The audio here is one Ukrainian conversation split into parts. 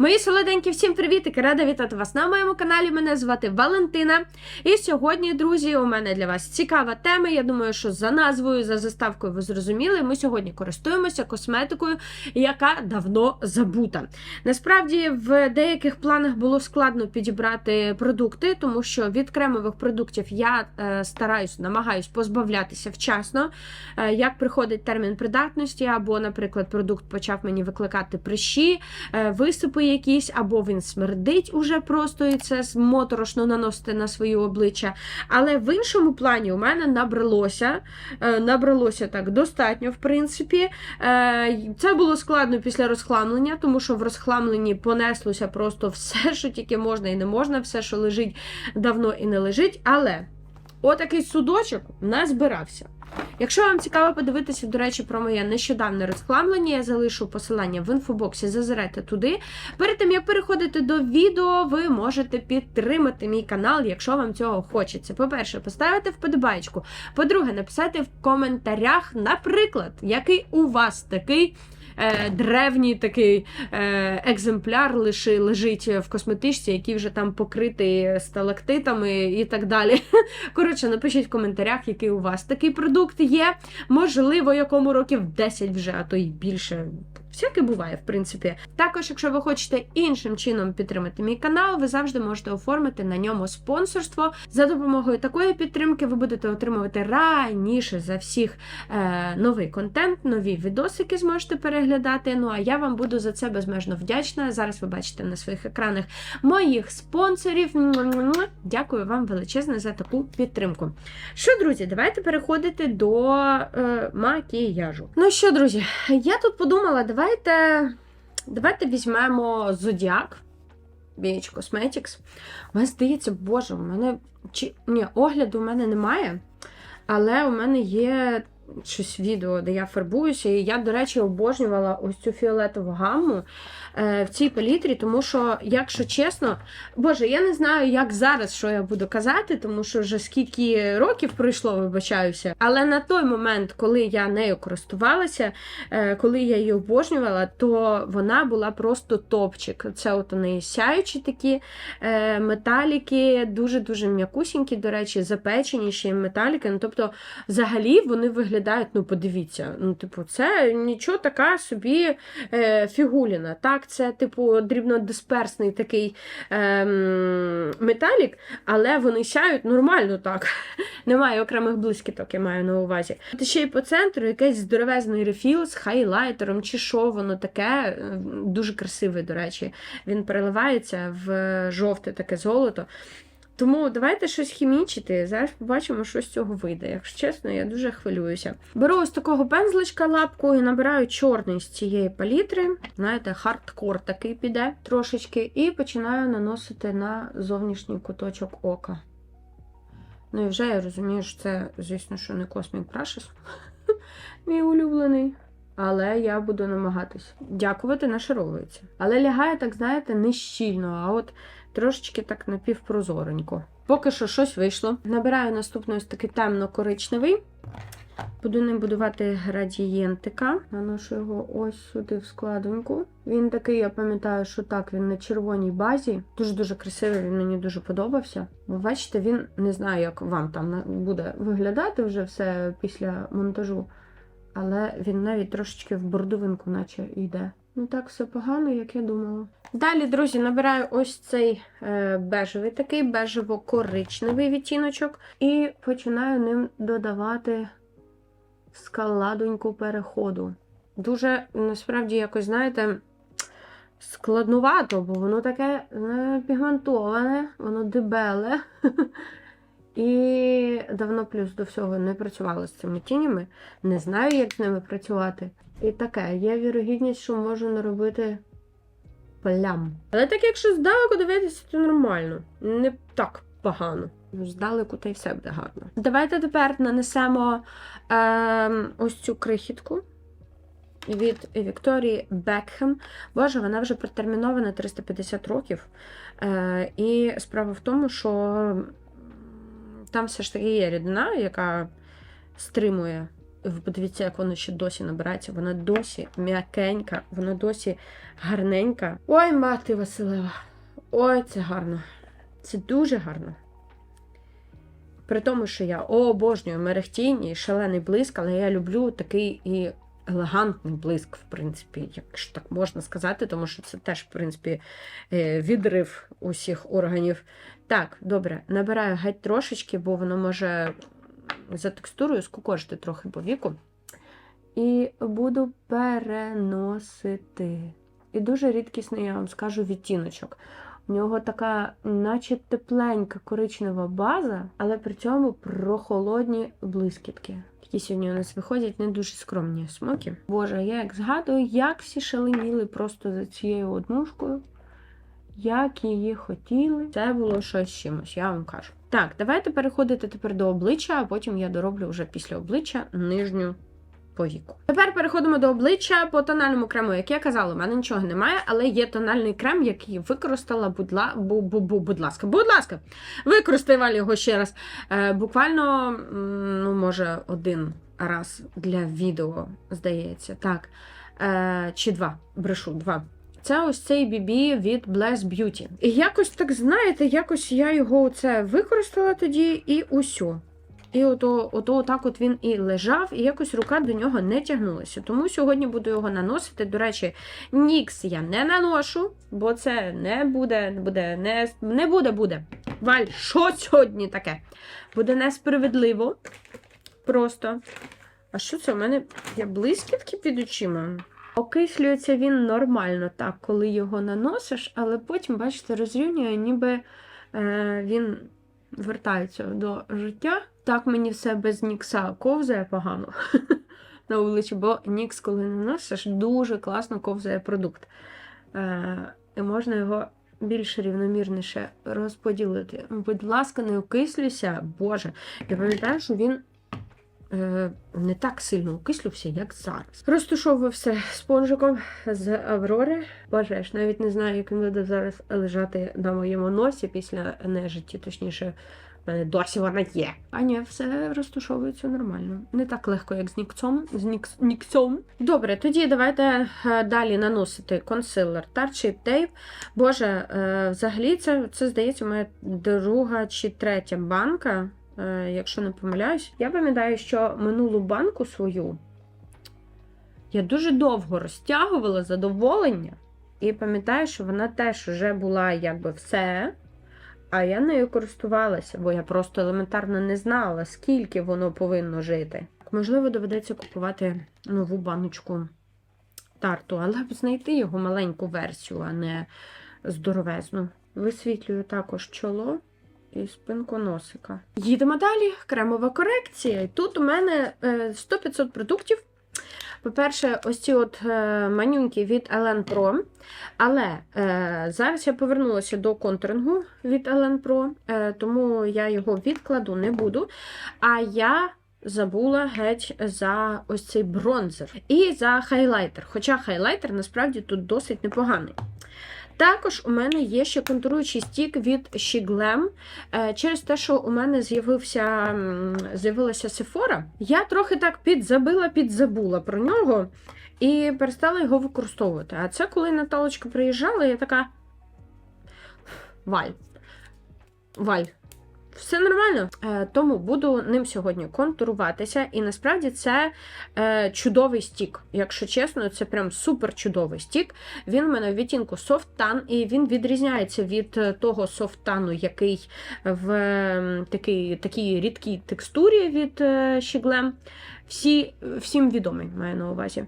Мої солоденькі, всім привітики! Рада вітати вас на моєму каналі. Мене звати Валентина. І сьогодні, друзі, у мене для вас цікава тема. Я думаю, що за назвою, за заставкою ви зрозуміли. Ми сьогодні користуємося косметикою, яка давно забута. Насправді, в деяких планах було складно підібрати продукти, тому що від кремових продуктів я е, стараюсь, намагаюсь позбавлятися вчасно. Е, як приходить термін придатності, або, наприклад, продукт почав мені викликати прищі, е, висипи якісь, або він смердить уже просто і це моторошно наносити на своє обличчя. Але в іншому плані у мене набралося, е, набралося так достатньо, в принципі. Е, Це було складно після розхламлення, тому що в розхламленні понеслося просто все, що тільки можна і не можна, все, що лежить давно і не лежить. Але отакий судочок назбирався. Якщо вам цікаво подивитися, до речі, про моє нещодавне розхламлення, я залишу посилання в інфобоксі, зазирайте туди. Перед тим, як переходити до відео, ви можете підтримати мій канал, якщо вам цього хочеться. По-перше, поставити вподобайку. По-друге, написати в коментарях, наприклад, який у вас такий. Е, Древній такий е, екземпляр лиши, лежить в косметичці, який вже там покритий сталактитами і так далі. Коротше, напишіть в коментарях, який у вас такий продукт є. Можливо, якому років 10 вже, а то й більше. Всяке буває, в принципі. Також, якщо ви хочете іншим чином підтримати мій канал, ви завжди можете оформити на ньому спонсорство. За допомогою такої підтримки ви будете отримувати раніше за всіх е, новий контент, нові відосики зможете переглядати. Ну а я вам буду за це безмежно вдячна. Зараз ви бачите на своїх екранах моїх спонсорів. Дякую вам величезне за таку підтримку. Що, друзі, давайте переходити до е, макіяжу. Ну що, друзі, я тут подумала, давайте, давайте візьмемо Зодіак. Beach Cosmetics. Мені здається, боже, у мене чи ні, огляду у мене немає, але у мене є щось відео, де я фарбуюся. І я, до речі, обожнювала ось цю фіолетову гамму е, в цій палітрі, тому що, якщо чесно, боже, я не знаю, як зараз що я буду казати, тому що вже скільки років пройшло, вибачаюся. Але на той момент, коли я нею користувалася, е, коли я її обожнювала, то вона була просто топчик. Це от вони сяючі такі е, металіки, дуже-дуже м'якусінькі, до речі, запечені ще й металіки. Ну, тобто, взагалі вони виглядають, ну, подивіться, ну, типу, це нічого така собі е, фігуліна. Так, це, типу, дрібнодисперсний такий ем, металік, але вони сяють нормально так. Немає окремих блискіток, я маю на увазі. От ще й по центру якийсь здоровезний рефіл з хайлайтером, чи що воно таке. е, Дуже красивий, до речі. Він переливається в жовте таке золото. Тому давайте щось хімічити. Зараз побачимо, що з цього вийде. Якщо чесно, я дуже хвилююся. Беру ось такого пензличка лапку і набираю чорний з цієї палітри. Знаєте, хардкор такий піде трошечки, і починаю наносити на зовнішній куточок ока. Ну і вже я розумію, що це, звісно, що не Cosmic Brushes, мій улюблений. Але я буду намагатись. Дякувати нашаровується. Але лягає, так, знаєте, не щільно, а от трошечки так напівпрозоренько. Поки що щось вийшло. Набираю наступний ось такий темно-коричневий. Буду ним будувати градієнтика. Наношу його ось сюди в складоньку. Він такий, я пам'ятаю, що так, він на червоній базі. Дуже-дуже красивий, він мені дуже подобався. Ви бачите, він не знаю, як вам там буде виглядати вже все після монтажу. Але він навіть трошечки в бордовинку, наче йде. Не так все погано, як я думала. Далі, друзі, набираю ось цей е, бежевий такий, бежево-коричневий відтіночок, і починаю ним додавати скаладоньку переходу. Дуже, насправді, якось, знаєте, складнувато, бо воно таке е, пігментоване, воно дебеле. І давно плюс до всього не працювала з цими тінями, не знаю, як з ними працювати. І таке, є вірогідність, що можу наробити плям. Але так, якщо здалеку дивитися, то нормально. Не так погано. Здалеку та й все буде гарно. Давайте тепер нанесемо ем, ось цю крихітку від Вікторії Бекхем. Боже, вона вже протермінована 350 років. Е, і справа в тому, що там все ж таки є рідина, яка стримує ви подивіться, як воно ще досі набирається. Вона досі м'якенька, вона досі гарненька. Ой, мати Василева. Ой, це гарно. Це дуже гарно. При тому, що я обожнюю мерехтіння і шалений блиск, але я люблю такий і елегантний блиск, в принципі, якщо так можна сказати, тому що це теж, в принципі, е, відрив усіх органів. Так, добре, набираю геть трошечки, бо воно може за текстурою скукожити трохи по віку. І буду переносити. І дуже рідкісний, я вам скажу, відтіночок. У нього така, наче тепленька коричнева база, але при цьому прохолодні блискітки. Які сьогодні у нас виходять не дуже скромні смоки. Боже, я як згадую, як всі шаленіли просто за цією однушкою. Як її хотіли. Це було щось чимось, я вам кажу. Так, давайте переходити тепер до обличчя, а потім я дороблю вже після обличчя нижню повіку. Тепер переходимо до обличчя по тональному крему. Як я казала, у мене нічого немає, але є тональний крем, який використала, будь, ла... бу, бу, бу, будь ласка, будь ласка, використаю його ще раз. Е, буквально, ну, може, один раз для відео, здається. Так. Е, чи два, брешу, два. Це ось цей BB від Bless Beauty. І якось так, знаєте, якось я його оце використала тоді і усьо. І ото, ото так от він і лежав, і якось рука до нього не тягнулася. Тому сьогодні буду його наносити. До речі, Нікс я не наношу, бо це не буде, буде, не, не буде, буде. Валь, що сьогодні таке? Буде несправедливо. Просто. А що це? У мене є блискітки під очима. Окислюється він нормально, так, коли його наносиш, але потім, бачите, розрівнює, ніби е, він вертається до життя. Так мені все без нікса ковзає погано на вулиці, бо нікс, коли наносиш, дуже класно ковзає продукт. Е, і можна його більш рівномірніше розподілити. Будь ласка, не окислюйся, Боже. Я пам'ятаю, що він не так сильно окислювався, як зараз. Розтушовую все спонжиком з Аврори. Боже, навіть не знаю, як він буде зараз лежати на моєму носі після нежиті, точніше. Досі вона є. А ні, все розтушовується нормально. Не так легко, як з нікцом. З нікс, нікцом. Добре, тоді давайте е, далі наносити консилер Tarte Shape Tape. Боже, е, взагалі це, це здається, моя друга чи третя банка е, якщо не помиляюсь. Я пам'ятаю, що минулу банку свою я дуже довго розтягувала задоволення, і пам'ятаю, що вона теж вже була якби все. А я нею користувалася, бо я просто елементарно не знала, скільки воно повинно жити. Можливо, доведеться купувати нову баночку тарту, але б знайти його маленьку версію, а не здоровезну. Висвітлюю також чоло і спинку носика. Їдемо далі. Кремова корекція. Тут у мене е, 100-500 продуктів. По-перше, ось ці от е, манюньки від Ellen Pro. Але е, зараз я повернулася до контурингу від Ellen Pro, е, тому я його відкладу не буду. А я забула геть за ось цей бронзер і за хайлайтер. Хоча хайлайтер насправді тут досить непоганий. Також у мене є ще контуруючий стік від Shiglam. Е, Через те, що у мене з'явився з'явилася Sephora, я трохи так підзабила, підзабула про нього і перестала його використовувати. А це коли Наталочка приїжджала, я така. Валь. Валь. Все нормально. Е, тому буду ним сьогодні контуруватися. І насправді це е, чудовий стік. Якщо чесно, це прям супер чудовий стік. Він у мене в відтінку Tan, і він відрізняється від е, того софтану, який в такій, такій рідкій текстурі від Shiglem. Всі, всім відомий, маю на увазі.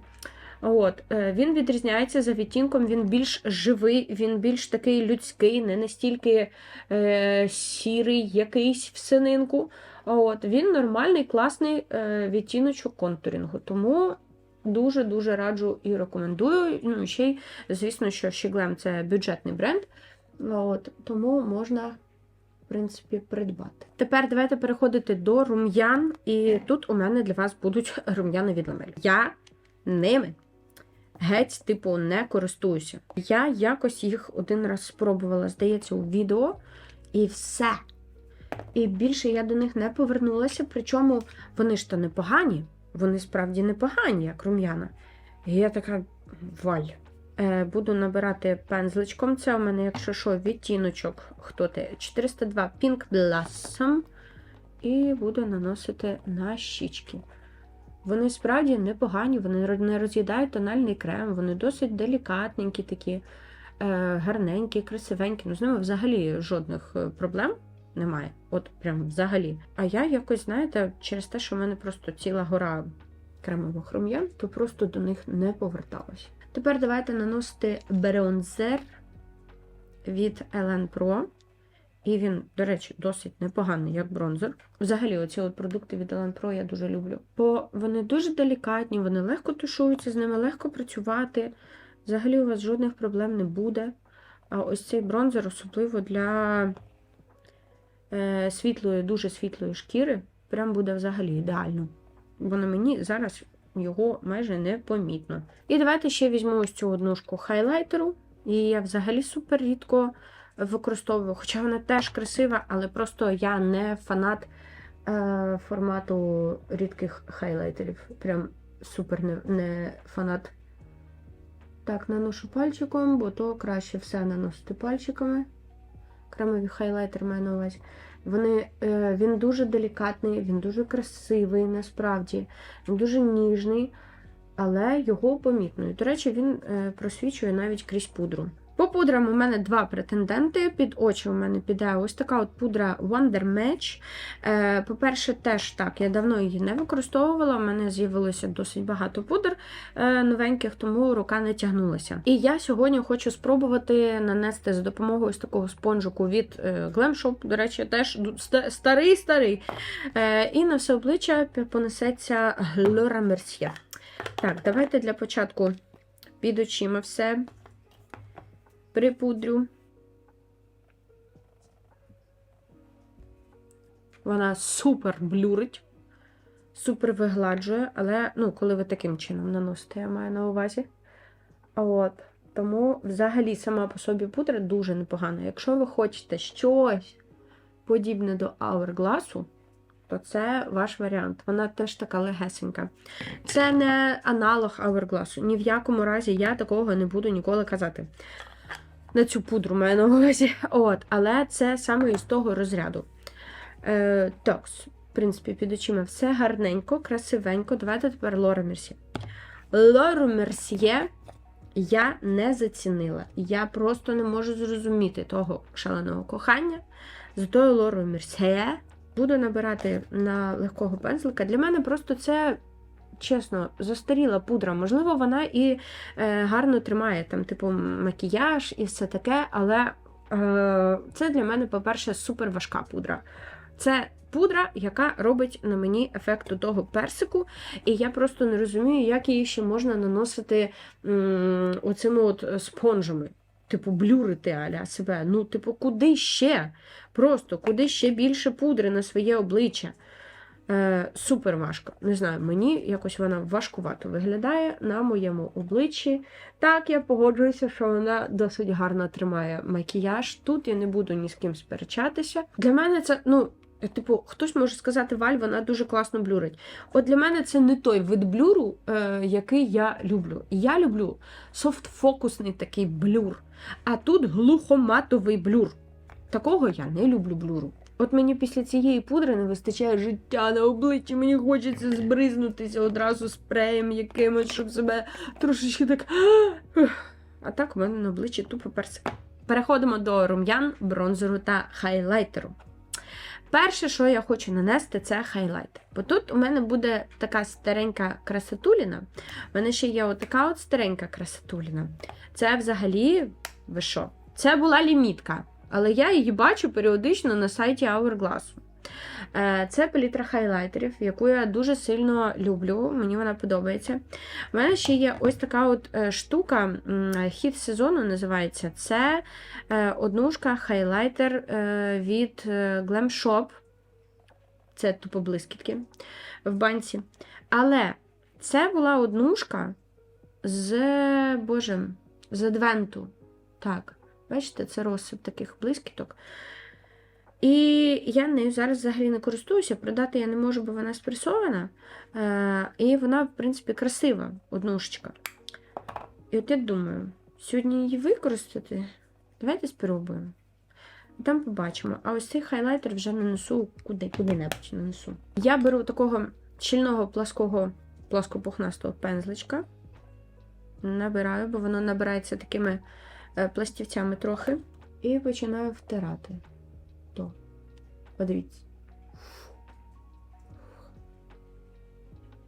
От, е, Він відрізняється за відтінком, він більш живий, він більш такий людський, не настільки е, сірий, якийсь в сининку. От, Він нормальний, класний е, відтіночок контурінгу. Тому дуже-дуже раджу і рекомендую. Ну, ще й, звісно, що Shiglem це бюджетний бренд. От, тому можна. В принципі, придбати. Тепер давайте переходити до рум'ян, і тут у мене для вас будуть рум'яни від Ламель. Я ними геть, типу, не користуюся. Я якось їх один раз спробувала, здається, у відео, і все. І більше я до них не повернулася, причому вони ж то непогані. вони справді непогані, як рум'яна. І я така валь. Е, буду набирати пензличком. Це у мене, якщо що, відтіночок. Хто ти? 402 Pink Blossom. І буду наносити на щічки. Вони справді непогані, вони не роз'їдають тональний крем, вони досить делікатненькі такі, е, гарненькі, красивенькі. Ну, з ними взагалі жодних е, проблем немає. От прям взагалі. А я якось, знаєте, через те, що в мене просто ціла гора кремових рум'ян, то просто до них не поверталась. Тепер давайте наносити бронзер від Ellen Pro. І він, до речі, досить непоганий, як бронзер. Взагалі, оці от продукти від Ellen Pro я дуже люблю. Бо вони дуже делікатні, вони легко тушуються, з ними легко працювати. Взагалі у вас жодних проблем не буде. А ось цей бронзер, особливо для е, світлої, дуже світлої шкіри, прям буде взагалі ідеально. Бо на мені зараз його майже не помітно. І давайте ще візьму ось цю однушку хайлайтеру. Її я взагалі супер рідко використовую, хоча вона теж красива, але просто я не фанат е, формату рідких хайлайтерів. Прям супер не, не фанат. Так, наношу пальчиком, бо то краще все наносити пальчиками. Кремові хайлайтер маю на увазі. Вони, е, він дуже делікатний, він дуже красивий, насправді. Він дуже ніжний, але його помітно. До речі, він е, просвічує навіть крізь пудру. По пудрам у мене два претенденти. Під очі у мене піде ось така от пудра Wonder Match. Е, По-перше, теж так, я давно її не використовувала. У мене з'явилося досить багато пудр е, новеньких, тому рука не тягнулася. І я сьогодні хочу спробувати нанести за допомогою ось такого спонжику від е, Glam Shop. До речі, теж старий-старий. І на все обличчя понесеться Глора Мерсьє. Так, давайте для початку під очима все припудрю. Вона супер блюрить, супер вигладжує, але, ну, коли ви таким чином наносите, я маю на увазі. От. Тому взагалі сама по собі пудра дуже непогана. Якщо ви хочете щось подібне до Hourglass, то це ваш варіант. Вона теж така легесенька. Це не аналог Hourglass. Ні в якому разі я такого не буду ніколи казати. На цю пудру маю на увазі. От, але це саме із того розряду. Е, так, в принципі, під очима все гарненько, красивенько. Давайте тепер Лора Мерсьє. Лору Мерсьє я не зацінила. Я просто не можу зрозуміти того шаленого кохання. З тою Лорою Мерсьє буду набирати на легкого пензлика. Для мене просто це. Чесно, застаріла пудра. Можливо, вона і е, гарно тримає там, типу, макіяж і все таке, але е, це для мене, по-перше, супер важка пудра. Це пудра, яка робить на мені ефект того персику, і я просто не розумію, як її ще можна наносити м, оцими от спонжами. Типу, блюрити аля себе. Ну, типу, куди ще? Просто куди ще більше пудри на своє обличчя. Е, Супер важко. Не знаю, мені якось вона важкувато виглядає на моєму обличчі. Так, я погоджуюся, що вона досить гарно тримає макіяж. Тут я не буду ні з ким сперечатися. Для мене це, ну. Типу, хтось може сказати, Валь, вона дуже класно блюрить. От для мене це не той вид блюру, е, який я люблю. Я люблю софтфокусний такий блюр. А тут глухоматовий блюр. Такого я не люблю блюру. От мені після цієї пудри не вистачає життя на обличчі, мені хочеться збризнутися одразу спреєм якимось, щоб себе трошечки так. А так у мене на обличчі тупо персик. Переходимо до рум'ян, бронзеру та хайлайтеру. Перше, що я хочу нанести, це хайлайтер. Бо тут у мене буде така старенька красотуліна. У мене ще є отака от старенька красотуліна. Це взагалі, ви що? Це була лімітка. Але я її бачу періодично на сайті Hourglass. Е, Це палітра хайлайтерів, яку я дуже сильно люблю, мені вона подобається. У мене ще є ось така от е, штука, хід сезону називається. Це е, однушка хайлайтер від Glam Shop. Це тупо блискітки в банці. Але це була однушка з Боже, з адвенту. Так. Бачите, це розсип таких блискіток. І я нею зараз взагалі не користуюся. Продати я не можу, бо вона спресована. Е, і вона, в принципі, красива, однушечка. І от я думаю, сьогодні її використати. Давайте спробуємо. Там побачимо. А ось цей хайлайтер вже нанесу куди, куди-небудь нанесу. Я беру такого щільного плаского, пласкопухнастого пензличка. Набираю, бо воно набирається такими пластівцями трохи. І починаю втирати. То. Подивіться.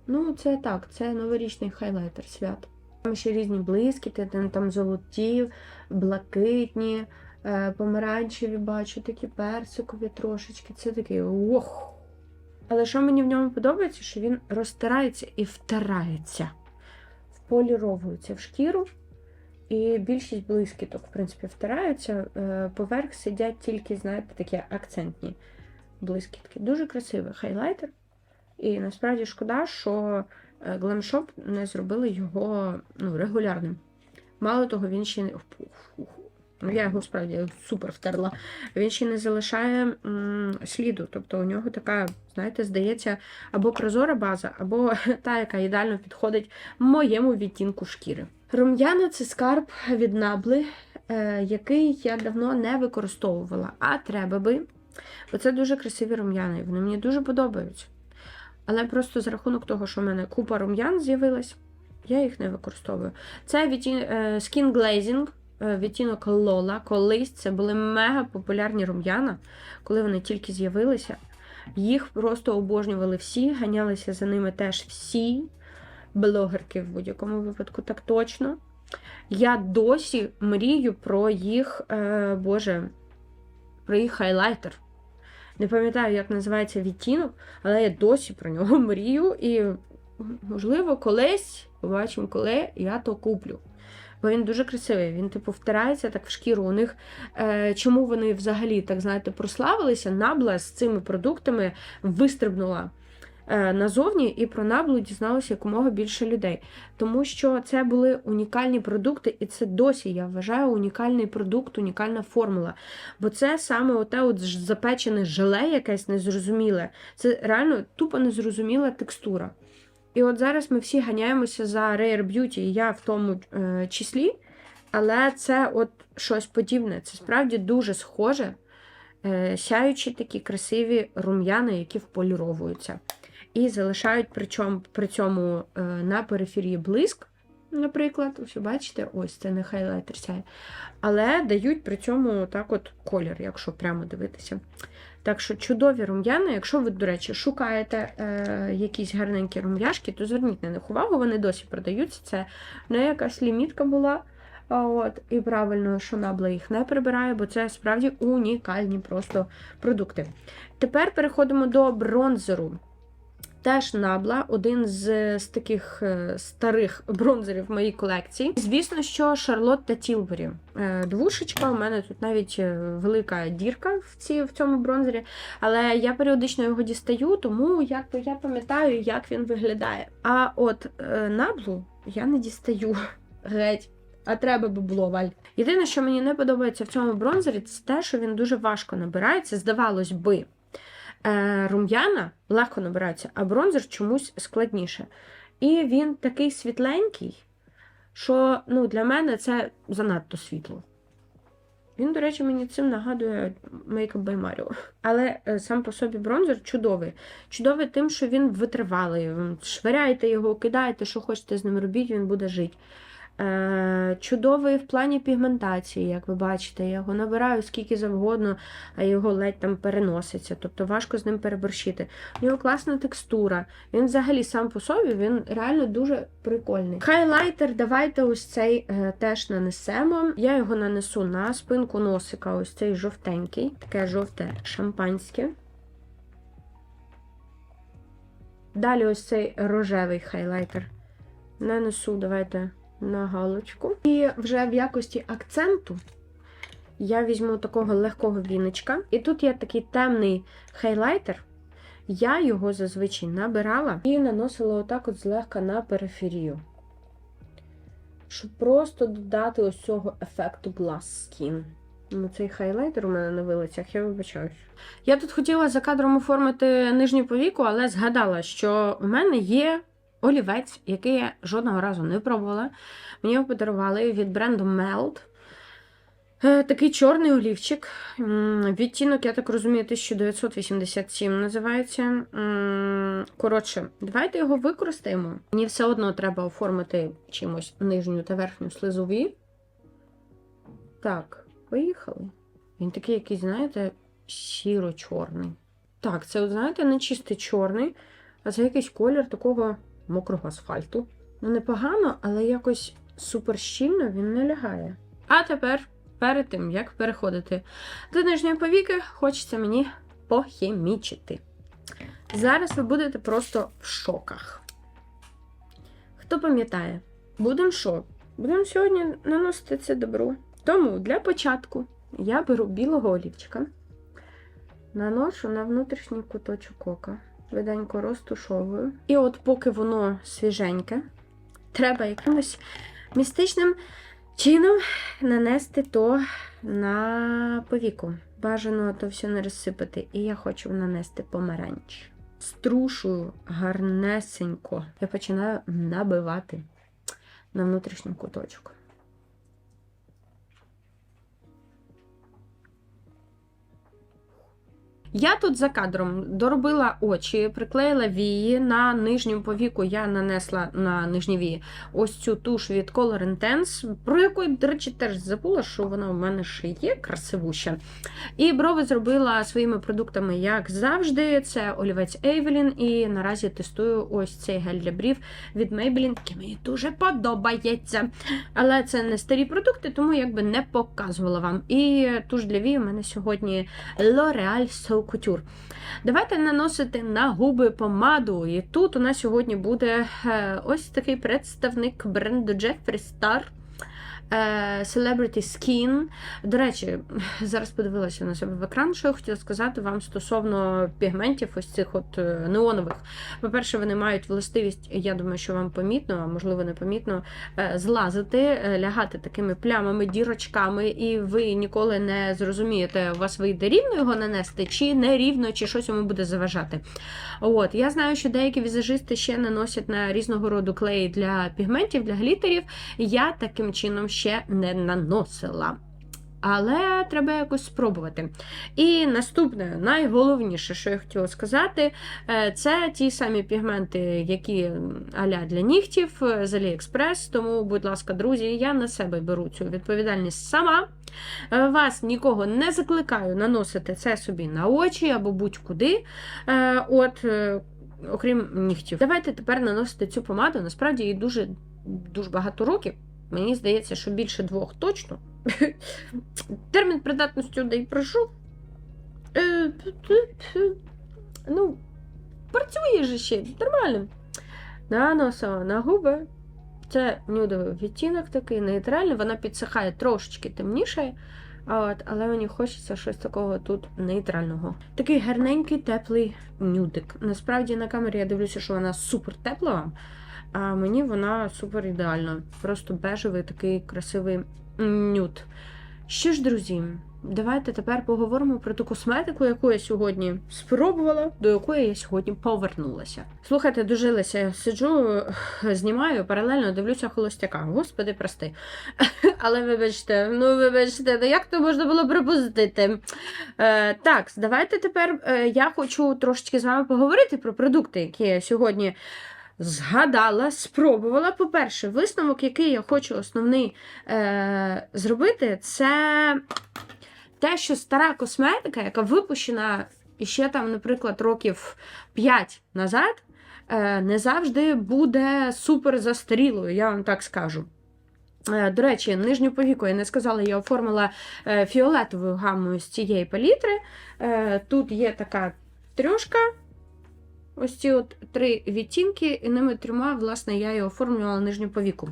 Ну, це так, це новорічний хайлайтер свят. Там ще різні блискіти, там, там золоті, блакитні, е, помаранчеві бачу, такі персикові трошечки. Це такий ох. Але що мені в ньому подобається, що він розтирається і втирається, вполіровується в шкіру. І більшість блискіток, в принципі, втираються. Е, Поверх сидять тільки, знаєте, такі акцентні блискітки. Дуже красивий хайлайтер. І насправді шкода, що е, Glam Shop не зробили його ну, регулярним. Мало того, він ще не. Ну, я його справді супер втерла. Він ще не залишає м, сліду. Тобто у нього така, знаєте, здається, або прозора база, або та, яка ідеально підходить моєму відтінку шкіри. Рум'яна це скарб від набли, е, який я давно не використовувала, а треба би. Бо це дуже красиві рум'яни, вони мені дуже подобаються. Але просто за рахунок того, що в мене купа рум'ян з'явилась, я їх не використовую. Це е, Skin Glazing, е, відтінок Lola. Колись це були мега популярні рум'яна, коли вони тільки з'явилися. Їх просто обожнювали всі, ганялися за ними теж всі блогерки в будь-якому випадку, так точно. Я досі мрію про їх, е, Боже, про їх хайлайтер. Не пам'ятаю, як називається відтінок, але я досі про нього мрію. І, можливо, колись, побачимо, коли я то куплю. Бо він дуже красивий. Він, типу, втирається так в шкіру. У них е, чому вони взагалі, так знаєте, прославилися? Набла з цими продуктами вистрибнула назовні, і про наблу дізналося якомога більше людей. Тому що це були унікальні продукти, і це досі, я вважаю, унікальний продукт, унікальна формула. Бо це саме оте от запечене желе якесь незрозуміле. Це реально тупо незрозуміла текстура. І от зараз ми всі ганяємося за Rare Beauty, я в тому е, числі. Але це от щось подібне. Це справді дуже схоже. Е, сяючі такі красиві рум'яни, які вполіровуються. І залишають при цьому, при цьому е, на периферії блиск, наприклад, ось бачите, ось це не хайлайтер сяє. Але дають при цьому так от колір, якщо прямо дивитися. Так що чудові рум'яни, якщо ви, до речі, шукаєте е, якісь гарненькі рум'яшки, то зверніть на них увагу, вони досі продаються. Це не якась лімітка була. От, і правильно, що набла їх не прибирає, бо це справді унікальні просто продукти. Тепер переходимо до бронзеру. Теж набла, один з, з таких е, старих бронзерів в моїй колекції. Звісно, що Шарлотта Тілбері. Е, Двушечка, у мене тут навіть е, велика дірка в, ці, в цьому бронзері, але я періодично його дістаю, тому як, я пам'ятаю, як він виглядає. А от наблу я не дістаю геть. А треба би було валь. Єдине, що мені не подобається в цьому бронзері, це те, що він дуже важко набирається. Здавалось би, рум'яна легко набираються, а бронзер чомусь складніше. І він такий світленький, що ну, для мене це занадто світло. Він, до речі, мені цим нагадує Makeup by Mario. Але е, сам по собі бронзер чудовий. Чудовий тим, що він витривалий. Ви Швиряєте його, кидаєте, що хочете з ним робіть, він буде жити. Е, чудовий в плані пігментації, як ви бачите, я його набираю скільки завгодно, а його ледь там переноситься, тобто важко з ним переборщити. У нього класна текстура. Він взагалі сам по собі він реально дуже прикольний. Хайлайтер, давайте ось цей е, теж нанесемо. Я його нанесу на спинку носика, ось цей жовтенький, таке жовте шампанське. Далі ось цей рожевий хайлайтер. Нанесу, давайте на галочку. І вже в якості акценту я візьму такого легкого віночка. І тут є такий темний хайлайтер. Я його зазвичай набирала і наносила отак от злегка на периферію. Щоб просто додати ось цього ефекту Glass Skin. Ну, цей хайлайтер у мене на вилицях, я вибачаюсь. Я тут хотіла за кадром оформити нижню повіку, але згадала, що у мене є олівець, який я жодного разу не пробувала. Мені його подарували від бренду Meld. Е, Такий чорний олівчик. Відтінок, я так розумію, 1987 називається. Коротше, давайте його використаємо. Мені все одно треба оформити чимось нижню та верхню слизові. Так, поїхали. Він такий якийсь, знаєте, сіро-чорний. Так, це, знаєте, не чистий чорний, а це якийсь колір такого мокрого асфальту. Ну, непогано, але якось супер щільно він не лягає. А тепер, перед тим, як переходити до нижньої повіки, хочеться мені похімічити. Зараз ви будете просто в шоках. Хто пам'ятає, будемо що? Будемо сьогодні наносити це добро. Тому для початку я беру білого олівчика, наношу на внутрішній куточок ока, швиденько розтушовую. І от поки воно свіженьке, треба якимось містичним чином нанести то на повіку. Бажано то все не розсипати. І я хочу нанести помаранч. Струшую гарнесенько. Я починаю набивати на внутрішній куточок. Я тут за кадром доробила очі, приклеїла вії на нижню повіку. Я нанесла на нижні вії ось цю туш від Color Intense, про яку, до речі, теж забула, що вона у мене ще є красивуща. І брови зробила своїми продуктами, як завжди. Це олівець Evelyn, і наразі тестую ось цей гель для брів від Maybelline, який мені дуже подобається. Але це не старі продукти, тому якби не показувала вам. І туш для вій у мене сьогодні L'Oreal So Couture. Давайте наносити на губи помаду. І тут у нас сьогодні буде е, ось такий представник бренду Jeffree Star. Е, Celebrity Skin. До речі, зараз подивилася на себе в екран, що я хотіла сказати вам стосовно пігментів, ось цих от е, неонових. По-перше, вони мають властивість, я думаю, що вам помітно, а можливо не помітно, е, злазити, лягати такими плямами, дірочками, і ви ніколи не зрозумієте, у вас вийде рівно його нанести, чи не рівно, чи щось йому буде заважати. От, я знаю, що деякі візажисти ще наносять на різного роду клеї для пігментів, для глітерів. Я таким чином ще не наносила. Але треба якось спробувати. І наступне, найголовніше, що я хотіла сказати, е, це ті самі пігменти, які аля для нігтів е, з AliExpress. Тому, будь ласка, друзі, я на себе беру цю відповідальність сама. Е, Вас нікого не закликаю наносити це собі на очі або будь-куди. От, окрім нігтів. Давайте тепер наносити цю помаду. Насправді їй дуже, дуже багато років. Мені здається, що більше двох точно. Термін придатності дай пройшов. Е, Ну, працює же ще, нормально. Наносила на губи. Це нюдовий відтінок такий нейтральний, вона підсихає трошечки темніше. От, але мені хочеться щось такого тут нейтрального. Такий гарненький, теплий нюдик. Насправді на камері я дивлюся, що вона супер тепла, а мені вона супер ідеальна. Просто бежевий такий красивий нюд. Що ж, друзі, давайте тепер поговоримо про ту косметику, яку я сьогодні спробувала, до якої я сьогодні повернулася. Слухайте, дожилася, сиджу, знімаю, паралельно дивлюся холостяка. Господи, прости. Але вибачте, ну вибачте, ну як то можна було пропустити? Е, так, давайте тепер е, я хочу трошечки з вами поговорити про продукти, які я сьогодні згадала, спробувала. По-перше, висновок, який я хочу основний е, зробити, це те, що стара косметика, яка випущена ще там, наприклад, років 5 назад, е, не завжди буде супер застарілою, я вам так скажу. Е, До речі, нижню повіку я не сказала, я оформила е, фіолетовою гаммою з цієї палітри. Е, Тут є така трьошка. Ось ці от три відтінки, і ними трьома, власне, я і оформлювала нижню повіку.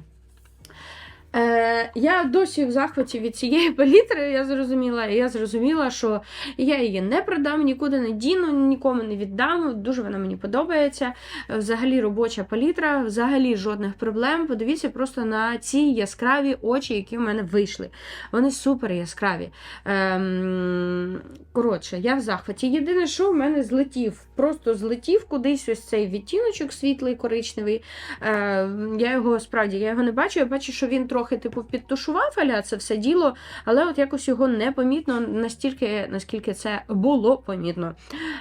Е, я досі в захваті від цієї палітри, я зрозуміла. Я зрозуміла, що я її не продам, нікуди не діну, нікому не віддам. Дуже вона мені подобається. Е, Взагалі робоча палітра, взагалі жодних проблем. Подивіться просто на ці яскраві очі, які в мене вийшли. Вони супер яскраві. Ем, коротше, я в захваті. Єдине, що в мене злетів, просто злетів кудись ось цей відтіночок світлий, коричневий. Е, я його справді я його не бачу. Я бачу, що він трохи типу підтушував аля це все діло, але от якось його не помітно настільки, наскільки це було помітно.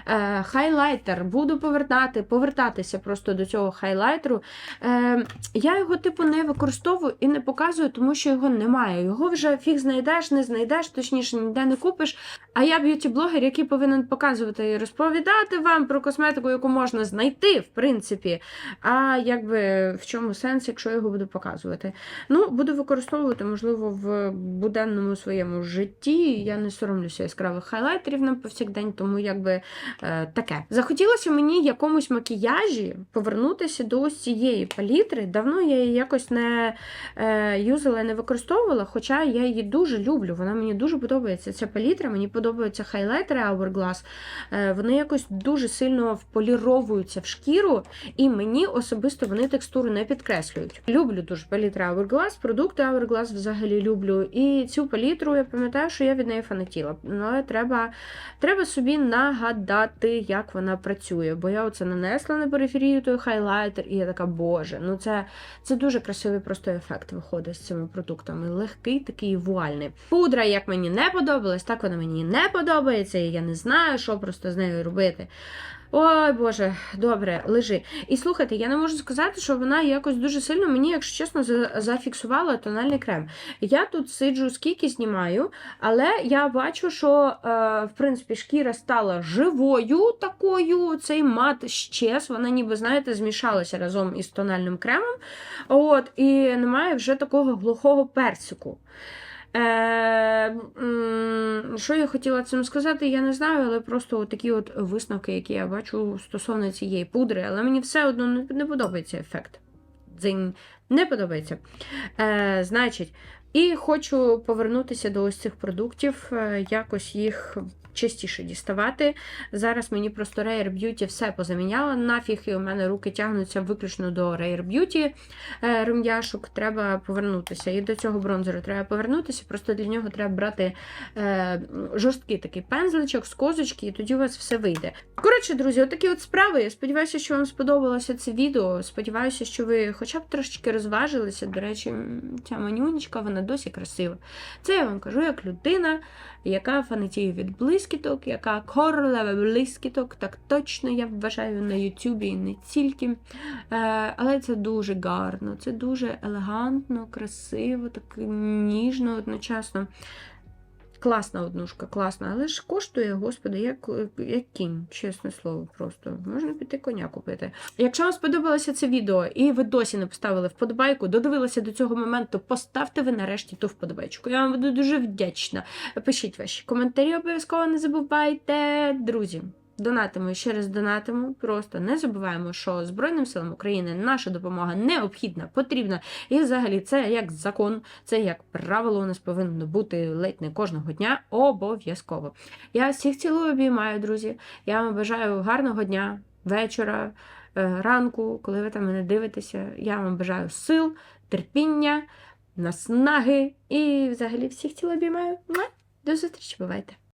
Е, хайлайтер буду повертати, повертатися просто до цього хайлайтеру. Е, я його, типу, не використовую і не показую, тому що його немає. Його вже фіг знайдеш, не знайдеш, точніше, ніде не купиш. А я б'юті-блогер, який повинен показувати і розповідати вам про косметику, яку можна знайти, в принципі. А якби в чому сенс, якщо я його буду показувати? Ну, буду використовувати, можливо, в буденному своєму житті. Я не соромлюся яскравих хайлайтерів на повсякдень, тому якби е, таке. Захотілося мені якомусь макіяжі повернутися до ось цієї палітри. Давно я її якось не е, юзала, не використовувала, хоча я її дуже люблю. Вона мені дуже подобається. Ця палітра, мені подобаються хайлайтери Hourglass. Е, вони якось дуже сильно вполіровуються в шкіру, і мені особисто вони текстуру не підкреслюють. Люблю дуже палітру Hourglass, продукти Hourglass взагалі люблю. І цю палітру я пам'ятаю, що я від неї фанатіла. Ну, Але треба, треба собі нагадати, як вона працює. Бо я оце нанесла на периферію той хайлайтер, і я така, боже, ну це, це дуже красивий просто ефект виходить з цими продуктами. Легкий, такий вуальний. Пудра, як мені не подобалась, так вона мені не подобається, і я не знаю, що просто з нею робити. Ой, Боже, добре, лежи. І слухайте, я не можу сказати, що вона якось дуже сильно мені, якщо чесно, зафіксувала тональний крем. Я тут сиджу, скільки знімаю, але я бачу, що е, в принципі шкіра стала живою такою. Цей мат щез, вона ніби, знаєте, змішалася разом із тональним кремом. От, і немає вже такого глухого персику. Е, що я хотіла цим сказати, я не знаю, але просто такі от висновки, які я бачу стосовно цієї пудри, але мені все одно не, подобається ефект. Дзинь. Не подобається. Е, значить, і хочу повернутися до ось цих продуктів, е, якось їх частіше діставати. Зараз мені просто Rare Beauty все позаміняла нафіг, і у мене руки тягнуться виключно до Rare Beauty е, рум'яшок. Треба повернутися. І до цього бронзеру треба повернутися. Просто для нього треба брати е, жорсткий такий пензличок з козочки, і тоді у вас все вийде. Коротше, друзі, отакі от справи. Я сподіваюся, що вам сподобалося це відео. Сподіваюся, що ви хоча б трошечки розважилися. До речі, ця манюнечка, вона досі красива. Це я вам кажу як людина, яка фанатіє від блискіток, яка королева блискіток, так точно я вважаю на Ютубі і не тільки. Е, але це дуже гарно, це дуже елегантно, красиво, так ніжно одночасно. Класна однушка, класна, але ж коштує, господи, як, як кінь, чесне слово, просто можна піти коня купити. Якщо вам сподобалося це відео і ви досі не поставили вподобайку, додивилися до цього моменту, поставте ви нарешті ту вподобайку. Я вам буду дуже вдячна. Пишіть ваші коментарі, обов'язково не забувайте, друзі. Донатимо і ще раз донатимо. Просто не забуваємо, що Збройним силам України наша допомога необхідна, потрібна. І взагалі це як закон, це як правило у нас повинно бути ледь не кожного дня. Обов'язково. Я всіх цілую обіймаю, друзі. Я вам бажаю гарного дня, вечора, е, ранку, коли ви там мене дивитеся. Я вам бажаю сил, терпіння, наснаги і взагалі всіх цілую обіймаю. До зустрічі, бувайте!